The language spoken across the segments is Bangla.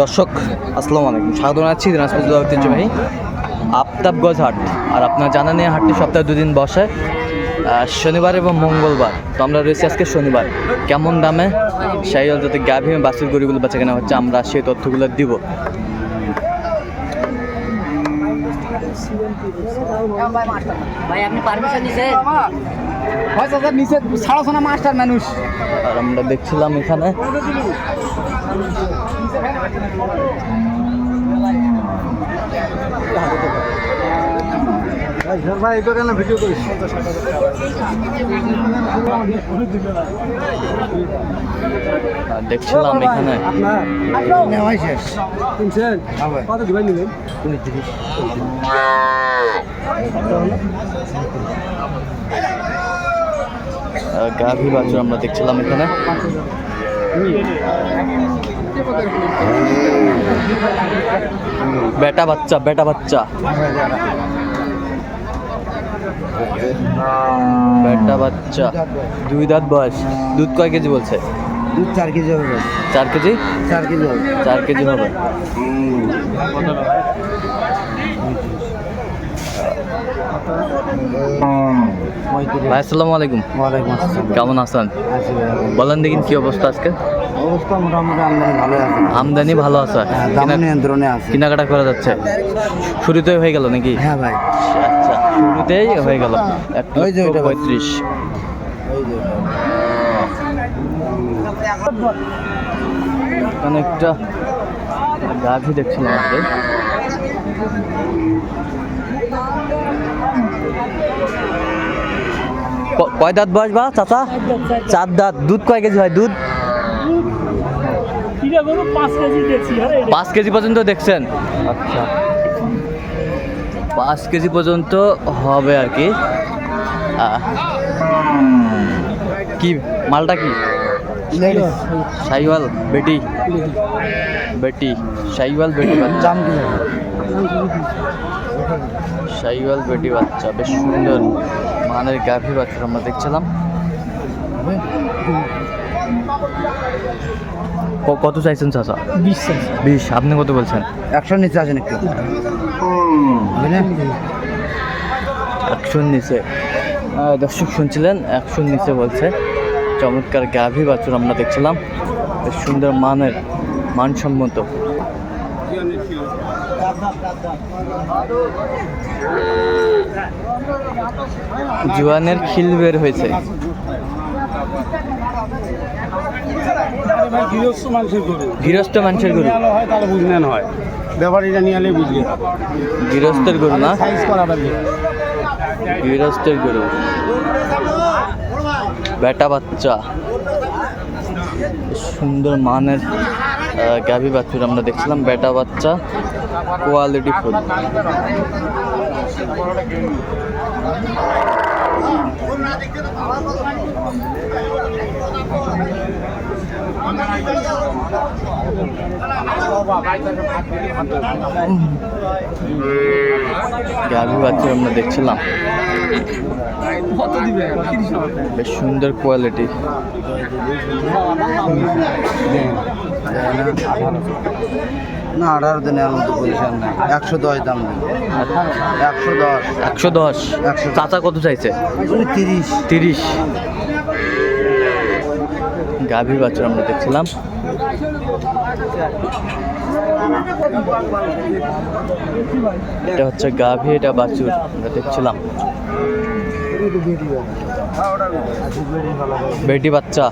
দর্শক আসসালামু আলাইকুম। স্বাগত জানাচ্ছি দিনাজপুর জেলা ঐতিহ্যবাহী আফতাবগঞ্জ হাট। আর আপনার জানা নেই হাটটি সপ্তাহে দুদিন বসে শনিবার এবং মঙ্গলবার। তো আমরা রয়েছি আজকে শনিবার। কেমন দামে? সেই যাতে গাভী বাসির গরিগুলো বেচা কেনা হচ্ছে আমরা সেই তথ্যগুলো দিব। ভাই আপনি পারমিশন দিছেন নিচে সাড়ে মাস্টার মানুষ। আর আমরা দেখছিলাম এখানে ভাই এটা কেন ভিডিও করিস। দেখছিলাম এখানে। নেওয়াই শেষ। শুনছেন? কত দিবেন নিলেন আহ, গাভী বাছুর আমরা দেখছিলাম এখানে। বেটা বাচ্চা বেটা বাচ্চা। বেটা বাচ্চা। দুই দাঁত বয়স। দুধ কয় কেজি বলছে? দুধ চার কেজি হবে। চার কেজি? চার কেজি হবে। চার কেজি হবে। ভাই আসসালামু আলাইকুম। কেমন আছেন? বলেন দেখিন কি অবস্থা আজকে। অবস্থা মোটামুটি আমদানি ভালো আছে। আমদানি ভালো আছে। হ্যাঁ, দাম নিয়ন্ত্রণে আছে। কেনাকাটা করা যাচ্ছে। শুরুতেই হয়ে গেল নাকি? হ্যাঁ ভাই। আচ্ছা শুরুতেই হয়ে গেল। এক ওই যে ওইটা। পঁয়ত্রিশ। একটা গাভি দেখছিলাম আজকে। ক- কয় দাঁত বয়স বা, চাচা? চার দাঁত। দুধ কয় কেজি হয়? দুধ? পাঁচ কেজি পর্যন্ত দেখছেন। আচ্ছা। পাঁচ কেজি পর্যন্ত হবে আর কি। কি, মালটা কি? সাইওয়াল, বেটি। বেটি, সাইওয়াল, বেটি সাইওয়াল বেটি বাচ্চা বেশ সুন্দর মানের গাভী বাচ্চা আমরা দেখছিলাম। কত চাইছেন চাচা? বিশ বিশ আপনি কত বলছেন? একশো নিচে আসেন একটু। একশোর নিচে। দর্শক শুনছিলেন একশোর নিচে বলছে। চমৎকার গাভী বাছুর আমরা দেখছিলাম। বেশ সুন্দর মানের মানসম্মত। জোয়ানের খিল বের হয়েছে। গৃহস্থ মানুষের গরু। হয় তাহলে বুঝলেন হয়। ব্যাপারীটা নিয়ে আলে বুঝলি। গৃহস্থের গরু না? সাইজ গৃহস্থের গরু। বেটা বাচ্চা। সুন্দর মানের গাভী বাছুর আমরা দেখছিলাম বেটা বাচ্চা। Quality full. গাভী বাছুর আমরা দেখছিলাম। বেশ সুন্দর কোয়ালিটি না আঠারো দিনে আর মতো পজিশন নাই একশো দশ দাম একশো দশ। একশো দশ। একশো। চাচা কত চাইছে? তিরিশ। তিরিশ। গাভী বাছুর আমরা দেখছিলাম। এটা হচ্ছে গাভী এটা বাছুর আমরা দেখছিলাম। বেটি বাচ্চা।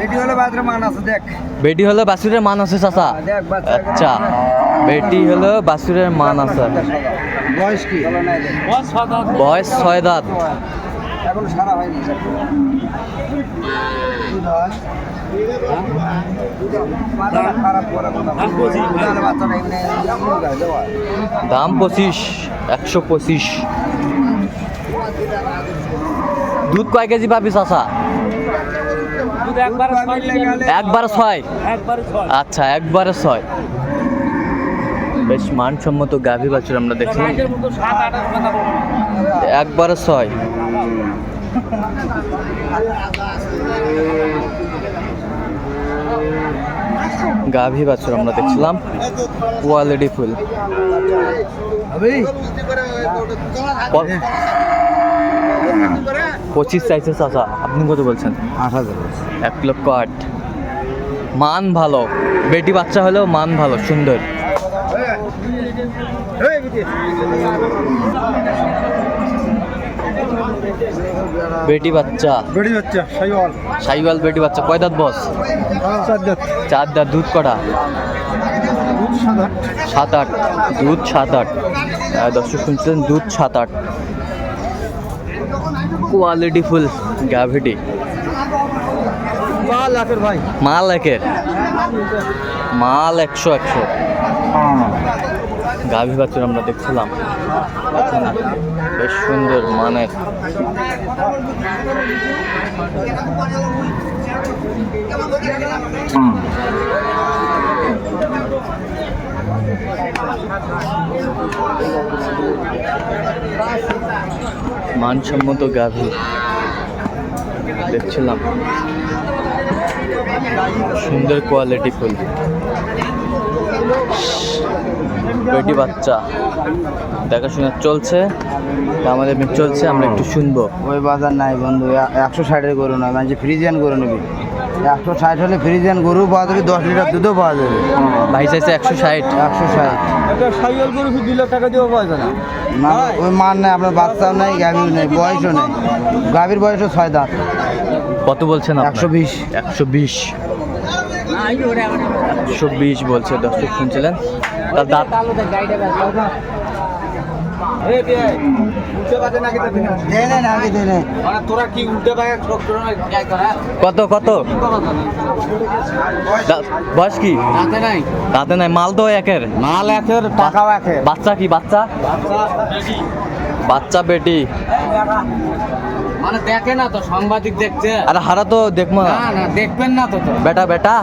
রেডি হলে বাজারে মান আছে দেখ। বেটি হলো বাছুরের মান আছে চাচা। আচ্ছা। বেটি হলো বাছুরের মান আছে। বয়স কি? বয়স ছয় দাঁত। এখন সারা হয়নি দুধ হয় দাম পঁচিশ একশো পঁচিশ। দুধ কয় কেজি পাবি চাচা? একবার ছয়। আচ্ছা একবারে ছয়। বেশ মানসম্মত গাভী বাছুর আমরা দেখছিলাম একবার ছয়। গাভী বাছুর আমরা দেখছিলাম। Quality full. পঁচিশ চাইছে চাচা আপনি কত বলছেন? আট হাজার এক লক্ষ আট। মান ভালো। বেটি বাচ্চা হলেও মান ভালো সুন্দর। বেটি বাচ্চা। বেড়ি হচ্ছে সাইওয়াল। সাইওয়াল বেটি বাচ্চা। কয় দাঁত বস? চার জাত চার দাঁত দুধ কটা? সাত আট। দুধ সাত আট। দর্শক শুনছিলেন দুধ সাত আট। কোয়ালিটি ফুল গ্যাভিটি। পাঁচ লাখের ভাই। মাল একের। মাল একশো একশো। গাভী বাছুর আমরা দেখছিলাম। বেশ সুন্দর মানের। মানসম্মত গাভী দেখছিলাম। সুন্দর কোয়ালিটি ফুল। বেটি বাচ্চা। দেখাশোনা চলছে আমাদের মেয়ে চলছে আমরা একটু শুনব। ওই বাজার নাই বন্ধু এ- একশো ষাটের গরু নয় মানে ফ্রিজিয়ান গরু নিবি। একশো ষাট হলে ফ্রিজিয়ান গরু পাওয়া যাবে দশ লিটার দুধও পাওয়া যাবে। ভাই চাইছে একশো ষাট। একশো ষাট। একটা সাইওয়াল গরু দুই লাখ টাকা দিয়েও পাওয়া যায় না। না ওই মান নেই আপনার বাচ্চাও নেই গাভীর নেই বয়সও নেই। গাভীর বয়সও ছয় দাঁত। কত বলছেন একশো বিশ। একশো বিশ। একশো বিশ বলছে দর্শক শুনছিলেন। তার দাঁত কত কত? বয়স কি? তাতে নাই। মাল তো একের। মাল একের টাকাও একের। বাচ্চা কি বাচ্চা? বাচ্চা বেটি। মানে দেখে না তো সাংবাদিক দেখছে। আরে হারা তো দেখব না। না না দেখবেন না তো তো। বেটা। বেটা।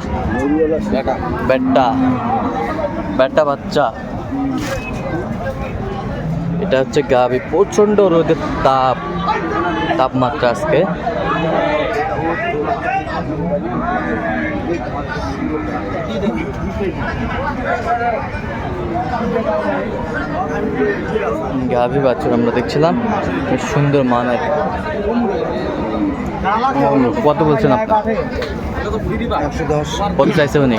বেটা। বেটা বাচ্চা। এটা হচ্ছে গাবি প্রচণ্ড রোদের তাপ, তাপমাত্রা আজকে। গাভী বাছুর আমরা দেখছিলাম সুন্দর মানের। কত বলছেন আপনি? কত চাইছে উনি?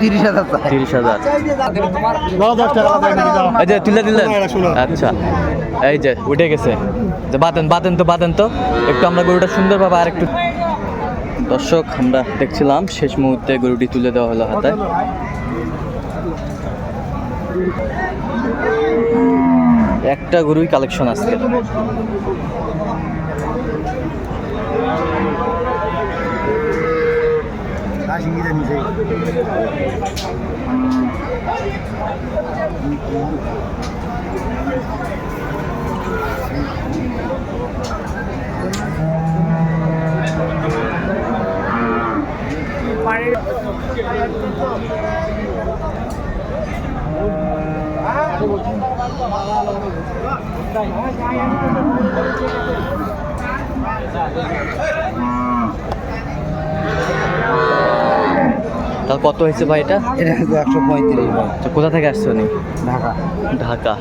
তিরিশ হাজার। তিরিশ হাজার এই যে তুলে দিলেন? আচ্ছা। এই যে উঠে গেছে। যে বাতেন বাতেন তো বাতেন তো। একটু আমরা গরুটা সুন্দরভাবে আর একটু দর্শক আমরা দেখছিলাম শেষ মুহূর্তে গরুটি তুলে দেওয়া হলো হাতে। একটা গরুই কালেকশন আজকে। Taşın gidemeyecek. Thank you. তাহলে কত হয়েছে ভাই এটা? এটা একশো পঁয়ত্রিশ ভাই। তো কোথা থেকে আসছে উনি? ঢাকা। ঢাকা।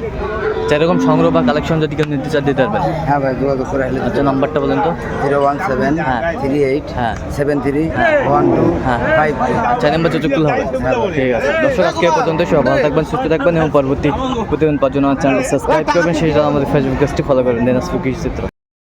যেরকম সংগ্রহ বা কালেকশন যদি কেউ নিতে চান দিতে পারবেন? হ্যাঁ ভাই যোগাযোগ করে আসলে আচ্ছা নাম্বারটা বলেন তো। জিরো ওয়ান সেভেন হ্যাঁ। থ্রি এইট হ্যাঁ। সেভেন থ্রি ওয়ান টু হ্যাঁ। Five three. চার নম্বর করলে হবে। ঠিক আছে। দর্শক আজকে পর্যন্ত সব ভালো থাকবেন সুস্থ থাকবেন এবং পরবর্তী প্রতিদিন পাঁচজন আমার চ্যানেল সাবস্ক্রাইব করবেন। সেই জন্য আমাদের ফেসবুক পেজটি ফলো করবেন দিনাজপুর কৃষি চিত্র।